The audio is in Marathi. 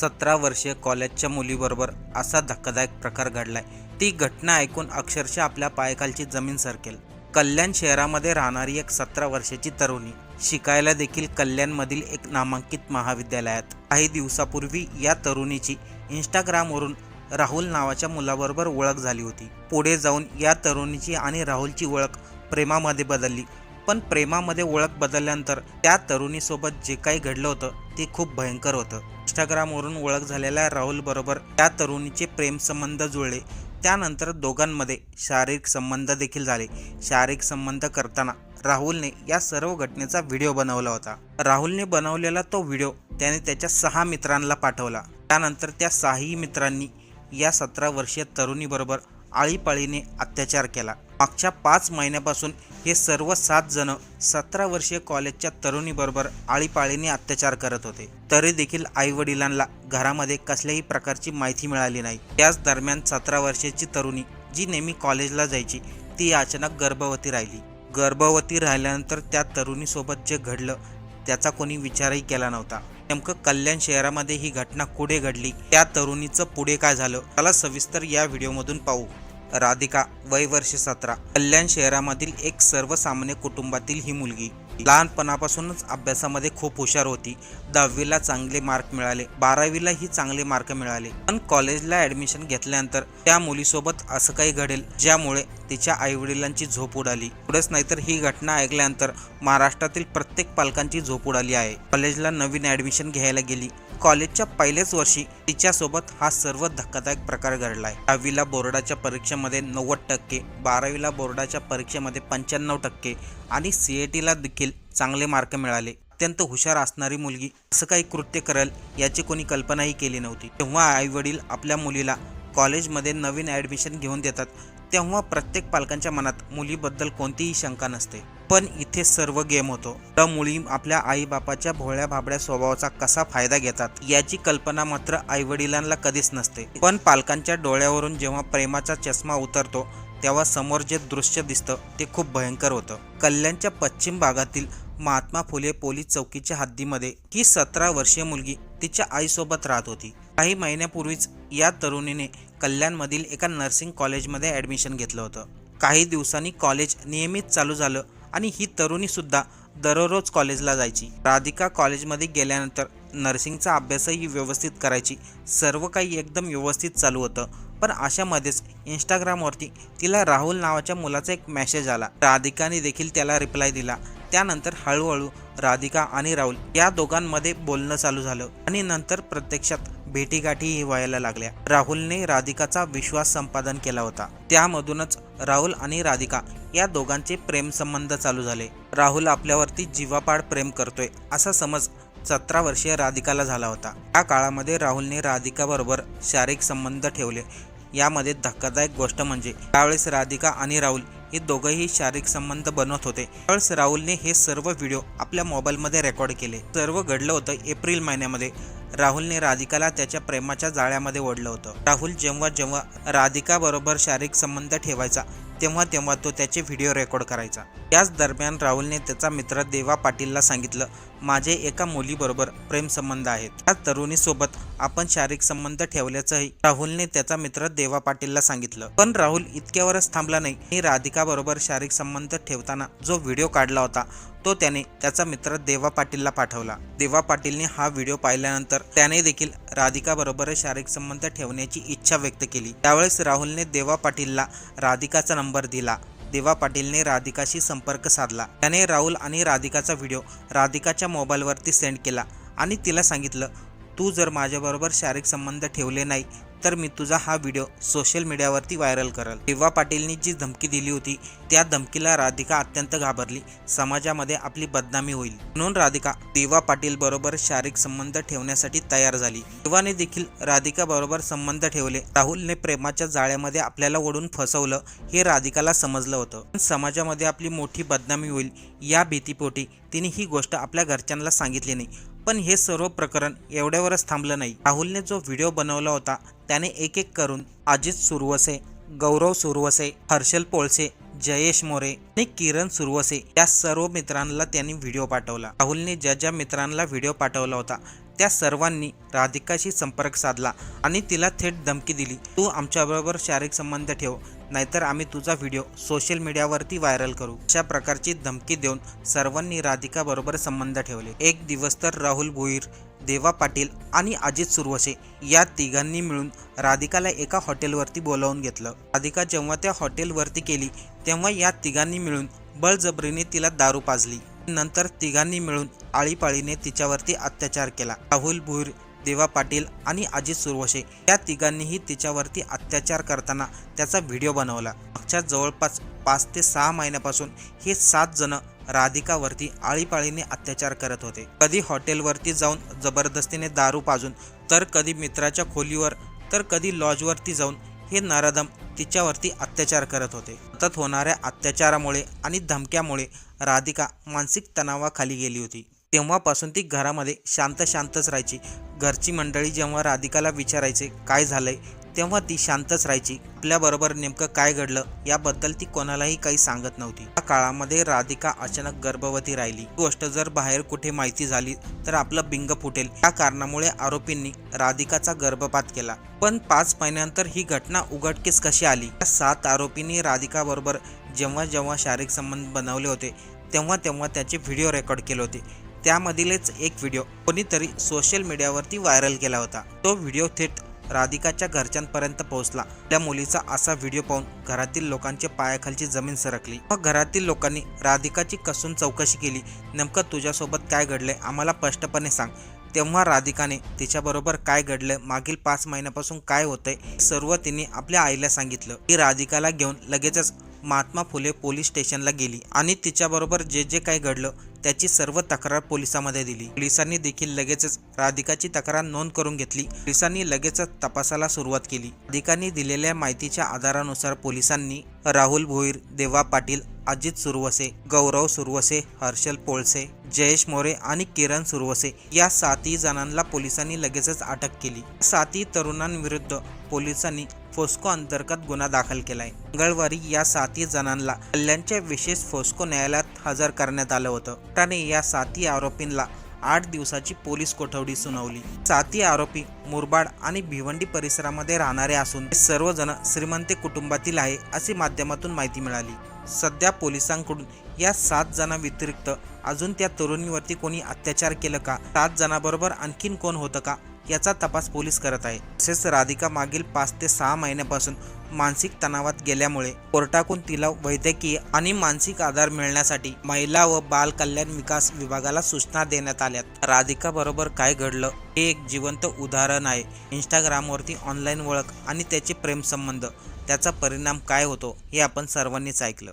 सतरा वर्षीय कॉलेजच्या मुलीबरोबर असा धक्कादायक प्रकार घडलाय. ती घटना ऐकून अक्षरशः आपल्या पायखालची जमीन सरकेल. कल्याण शहरामध्ये राहणारी एक सतरा वर्षाची तरुणी. शिकायला देखील कल्याणमधील एक नामांकित महाविद्यालयात. काही दिवसापूर्वी या तरुणीची इंस्टाग्रामवरून राहुल नावाच्या मुलाबरोबर ओळख झाली होती. पुढे जाऊन या तरुणीची आणि राहुलची ओळख प्रेमामध्ये बदलली. पण प्रेमामध्ये ओळख बदलल्यानंतर त्या तरुणीसोबत जे काही घडलं होतं ते खूप भयंकर होतं. इंस्टाग्रामवरून ओळख झालेल्या राहुलबरोबर त्या तरुणीचे प्रेमसंबंध जुळले. त्यानंतर दोघांमध्ये शारीरिक संबंध देखील झाले. शारीरिक संबंध करताना राहुलने या सर्व घटनेचा व्हिडिओ बनवला होता. राहुलने बनवलेला तो व्हिडिओ त्याने त्याच्या सहा मित्रांना पाठवला. त्यानंतर त्या सहाही मित्रांनी या सतरा वर्षीय तरुणीबरोबर आळीपाळीने अत्याचार केला. मागच्या पाच महिन्यापासून हे सर्व सात जण सतरा वर्षीय कॉलेजच्या तरुणीबरोबर आळीपाळीने अत्याचार करत होते. तरी देखील आई वडिलांना घरामध्ये कसल्याही प्रकारची माहिती मिळाली नाही. त्याच दरम्यान सतरा वर्षाची तरुणी जी नेहमी कॉलेजला जायची ती अचानक गर्भवती राहिली. गर्भवती राहिल्यानंतर त्या तरुणीसोबत जे घडलं त्याचा कोणी विचारही केला नव्हता. नेमकं कल्याण शहरामध्ये ही घटना कुठे घडली? त्या तरुणीचं पुढे काय झालं? त्याला सविस्तर या व्हिडिओमधून पाहू. राधिका वय वर्ष सतरा. कल्याण शहरामधील एक सर्वसामान्य कुटुंबातील ही मुलगी. लहानपणापासूनच अभ्यासामध्ये खूप हुशार होती. दहावीला चांगले मार्क मिळाले. बारावीला ही चांगले मार्क मिळाले. पण कॉलेजला ऍडमिशन घेतल्यानंतर त्या मुलीसोबत असं काही घडेल ज्यामुळे तिच्या आईवडिलांची झोप उडाली. पुढेच नाहीतर ही घटना ऐकल्यानंतर महाराष्ट्रातील प्रत्येक पालकांची झोप उडाली आहे. कॉलेजला नवीन ऍडमिशन घ्यायला गेली. कॉलेजच्या पहिल्याच वर्षी तिच्यासोबत हा सर्व धक्कादायक प्रकार घडलाय. दहावीला बोर्डाच्या परीक्षेमध्ये नव्वद टक्के बारावीला बोर्डाच्या परीक्षेमध्ये पंच्याण्णव टक्के आणि सी ए टीला देखील चांगले मार्क मिळाले. अत्यंत हुशार असणारी मुलगी असं काही कृत्य करेल याची कोणी कल्पनाही केली नव्हती. तेव्हा आई वडील आपल्या मुलीला कॉलेजमध्ये नवीन ॲडमिशन घेऊन देतात तेव्हा प्रत्येक पालकांच्या मनात मुलीबद्दल कोणतीही शंका नसते. पण इथे सर्व गेम होतो. त्या मुली आपल्या आईबापाच्या भोळ्या भाबड्या स्वभावाचा कसा फायदा घेतात याची कल्पना मात्र आईवडिलांना कधीच नसते. पण पालकांच्या डोळ्यावरून जेव्हा प्रेमाचा चष्मा उतरतो तेव्हा समोर जे दृश्य दिसतं ते खूप भयंकर होतं. कल्याणच्या पश्चिम भागातील महात्मा फुले पोलीस चौकीच्या हद्दीमध्ये ही सतरा वर्षीय मुलगी तिच्या आईसोबत राहत होती. काही महिन्यापूर्वीच या तरुणीने कल्याणमधील एका नर्सिंग कॉलेजमध्ये ॲडमिशन घेतलं होतं. काही दिवसांनी कॉलेज नियमित चालू झालं आणि ही तरुणीसुद्धा दररोज कॉलेजला जायची. राधिका कॉलेजमध्ये गेल्यानंतर नर्सिंगचा अभ्यासही व्यवस्थित करायची. सर्व काही एकदम व्यवस्थित चालू होतं. पण अशामध्येच इंस्टाग्रामवरती तिला राहुल नावाच्या मुलाचा एक मेसेज आला. राधिकाने देखील त्याला रिप्लाय दिला. त्यानंतर हळूहळू राधिका आणि राहुल या दोघांमध्ये बोलणं चालू झालं आणि नंतर प्रत्यक्षात भेटीगाठीही व्हायला लागल्या. राहुलने राधिकाचा विश्वास संपादन केला होता. त्यामधूनच राहुल आणि राधिका या दोघांचे प्रेम संबंध चालू झाले. राहुल आपल्यावरती जीवापाड प्रेम करतोय असा समज सतरा वर्षीय राधिकाला झाला होता. या काळामध्ये राहुलने राधिकाबरोबर शारीरिक संबंध ठेवले. यामध्ये धक्कादायक गोष्ट म्हणजे त्यावेळेस राधिका आणि राहुल हे दोघंही शारीरिक संबंध बनवत होते. त्यावेळेस राहुलने हे सर्व व्हिडिओ आपल्या मोबाईलमध्ये रेकॉर्ड केले. सर्व घडलं होतं एप्रिल महिन्यामध्ये. राहुलने राधिकाला त्याच्या प्रेमाच्या जाळ्यामध्ये ओढलं होतं. राहुल जेव्हा जेव्हा राधिका बरोबर शारीरिक संबंध ठेवायचा तेव्हा तेव्हा तो त्याचे व्हिडिओ रेकॉर्ड करायचा. याच दरम्यान राहुलने त्याचा मित्र देवा पाटीलला सांगितलं माझे एका मुलीबरोबर प्रेमसंबंध आहेत. त्या तरुणीसोबत आपण शारीरिक संबंध ठेवल्याचंही राहुलने त्याचा मित्र देवा पाटीलला सांगितलं. पण राहुल इतक्यावरच थांबला नाही. आणि राधिका बरोबर शारीरिक संबंध ठेवताना जो व्हिडिओ काढला होता तो त्याने त्याचा मित्र देवा पाटीलला पाठवला. देवा पाटीलने हा व्हिडिओ पाहिल्यानंतर त्याने देखील राधिका बरोबर शारीरिक संबंध ठेवण्याची इच्छा व्यक्त केली. त्यावेळेस राहुलने देवा पाटीलला राधिकाचा नंबर दिला. देवा पाटीलने राधिकाशी संपर्क साधला. त्याने राहुल आणि राधिकाचा व्हिडिओ राधिकाच्या मोबाईलवरती सेंड केला आणि तिला सांगितलं तू जर माझ्याबरोबर शारीरिक संबंध ठेवले नाही तर मी तुझा हा व्हिडिओ सोशल मीडियावरती व्हायरल करल. देवा पाटीलनी जी धमकी दिली होती त्या धमकीला राधिका अत्यंत घाबरली. समाजामध्ये आपली बदनामी होईल. म्हणून राधिका देवा पाटील बरोबर शारीरिक संबंध ठेवण्यासाठी तयार झाली. देवाने देखील राधिका बरोबर संबंध ठेवले. राहुलने प्रेमाच्या जाळ्यामध्ये आपल्याला ओढून फसवलं हे राधिकाला समजलं होतं. पण समाजामध्ये आपली मोठी बदनामी होईल या भीतीपोटी तिने ही गोष्ट आपल्या घरच्यांना सांगितली नाही. पण हे सर्व प्रकरण एवढ्यावरच थांबलं नाही. राहुलने जो व्हिडिओ बनवला होता त्याने एक एक करून अजित सुरवसे गौरव सुरवसे हर्षल पोळसे जयेश मोरे आणि किरण सुरवसे या सर्व मित्रांना त्यांनी व्हिडिओ पाठवला. राहुलने ज्या ज्या मित्रांना व्हिडिओ पाठवला होता त्या सर्वांनी राधिकाशी संपर्क साधला आणि तिला थेट धमकी दिली. तू आमच्याबरोबर शारीरिक संबंध ठेव नाहीतर आम्ही तुझा व्हिडिओ सोशल मीडियावरती व्हायरल करू. अशा प्रकारची धमकी देऊन सर्वांनी राधिकाबरोबर संबंध ठेवले. एक दिवस तर राहुल भोईर देवा पाटील आणि अजित सुरवसे या तिघांनी मिळून राधिकाला एका हॉटेलवरती बोलावून घेतलं. राधिका जेव्हा त्या हॉटेलवरती केली तेव्हा या तिघांनी मिळून बळजबरीने तिला दारू पाजली. नंतर तिघांनी मिळून आळीपाळीने तिच्यावरती अत्याचार केला. राहुल भुईर देवा पाटील आणि अजित सुरवशे या तिघांनीही तिच्यावरती अत्याचार करताना त्याचा व्हिडिओ बनवला. मागच्या जवळपास पाच ते सहा महिन्यापासून हे सात जण राधिकावरती आळीपाळीने अत्याचार करत होते. कधी हॉटेलवरती जाऊन जबरदस्तीने दारू पाजून तर कधी मित्राच्या खोलीवर तर कधी लॉजवरती जाऊन हे नराधम तिच्यावरती अत्याचार करत होते. सतत होणाऱ्या अत्याचारामुळे आणि धमक्यामुळे राधिका मानसिक तणावाखाली गेली होती. तेव्हापासून ती घरामध्ये शांत शांतच राहायची. घरची मंडळी जेव्हा राधिकाला विचारायचे काय झालंय? तेव्हा ती शांतच राहायची. आपल्याबरोबर नेमकं काय घडलं याबद्दल ती कोणालाही काही सांगत नव्हती. त्या काळामध्ये राधिका अचानक गर्भवती राहिली. गोष्ट जर बाहेर कुठे माहिती झाली तर आपलं बिंग फुटेल. या कारणामुळे आरोपींनी राधिकाचा गर्भपात केला. पण पाच महिन्यानंतर ही घटना उघडकीस कशी आली? त्या सात आरोपींनी राधिकाबरोबर जेव्हा जेव्हा शारीरिक संबंध बनवले होते तेव्हा तेव्हा त्याचे व्हिडिओ रेकॉर्ड केले होते. त्यामधीलच एक व्हिडिओ कोणीतरी सोशल मीडियावरती व्हायरल केला होता. तो व्हिडिओ थेट राधिकाच्या घरच्यांपर्यंत पोहोचला. त्या मुलीचा असा व्हिडिओ पाहून घरातील लोकांच्या पायाखालची जमीन सरकली. मग घरातील लोकांनी राधिकाची कसून चौकशी केली. नेमकं तुझ्यासोबत काय घडलंय आम्हाला स्पष्टपणे सांग. तेव्हा राधिकाने तिच्याबरोबर काय घडलं मागील पाच महिन्यापासून काय होतंय सर्व तिने आपल्या आईला सांगितलं. की राधिकाला घेऊन लगेचच महात्मा फुले पोलीस स्टेशनला गेली आणि तिच्याबरोबर जे जे काही घडलं त्याची सर्व तक्रार पोलिसांमध्ये दिली. पोलिसांनी देखील लगेचच राधिकाची तक्रार नोंद करून घेतली. पोलिसांनी लगेचच तपासाला सुरुवात केली. राधिकांनी दिलेल्या माहितीच्या आधारानुसार पोलिसांनी राहुल भोईर देवा पाटील अजित सुरवसे गौरव सुरवसे हर्षल पोळसे जयेश मोरे आणि किरण सुरवसे या सातही जणांना पोलिसांनी लगेचच अटक केली. सातही तरुणांविरुद्ध पोलिसांनी फोस्को अंतर्गत गुन्हा दाखल केलाय. मंगळवारी या सातही जणांना कल्याणच्या विशेष फोस्को न्यायालयात हजर करण्यात आलं होतं. त्याने या सातही आरोपींना आठ दिवसाची पोलीस कोठडी सुनावली. सातही आरोपी मुरबाड आणि भिवंडी परिसरामध्ये राहणारे असून सर्वजण श्रीमंत कुटुंबातील आहे अशी माध्यमातून माहिती मिळाली. सध्या पोलिसांकडून या सात जणांव्यतिरिक्त अजून त्या तरुणीवरती कोणी अत्याचार केलं का? सात जणांबरोबर आणखीन कोण होतं का? याचा तपास पोलीस करत आहे. तसेच राधिका मागील पाच ते सहा महिन्यापासून मानसिक तणावात गेल्यामुळे कोर्टाकडून तिला वैद्यकीय आणि मानसिक आधार मिळण्यासाठी महिला व बाल कल्याण विकास विभागाला सूचना देण्यात आल्यात राधिका बरोबर काय घडलं हे एक जिवंत उदाहरण आहे. इंस्टाग्रामवरती ऑनलाईन ओळख आणि त्याचे प्रेमसंबंध त्याचा परिणाम काय होतो हे आपण सर्वांनीच ऐकलं.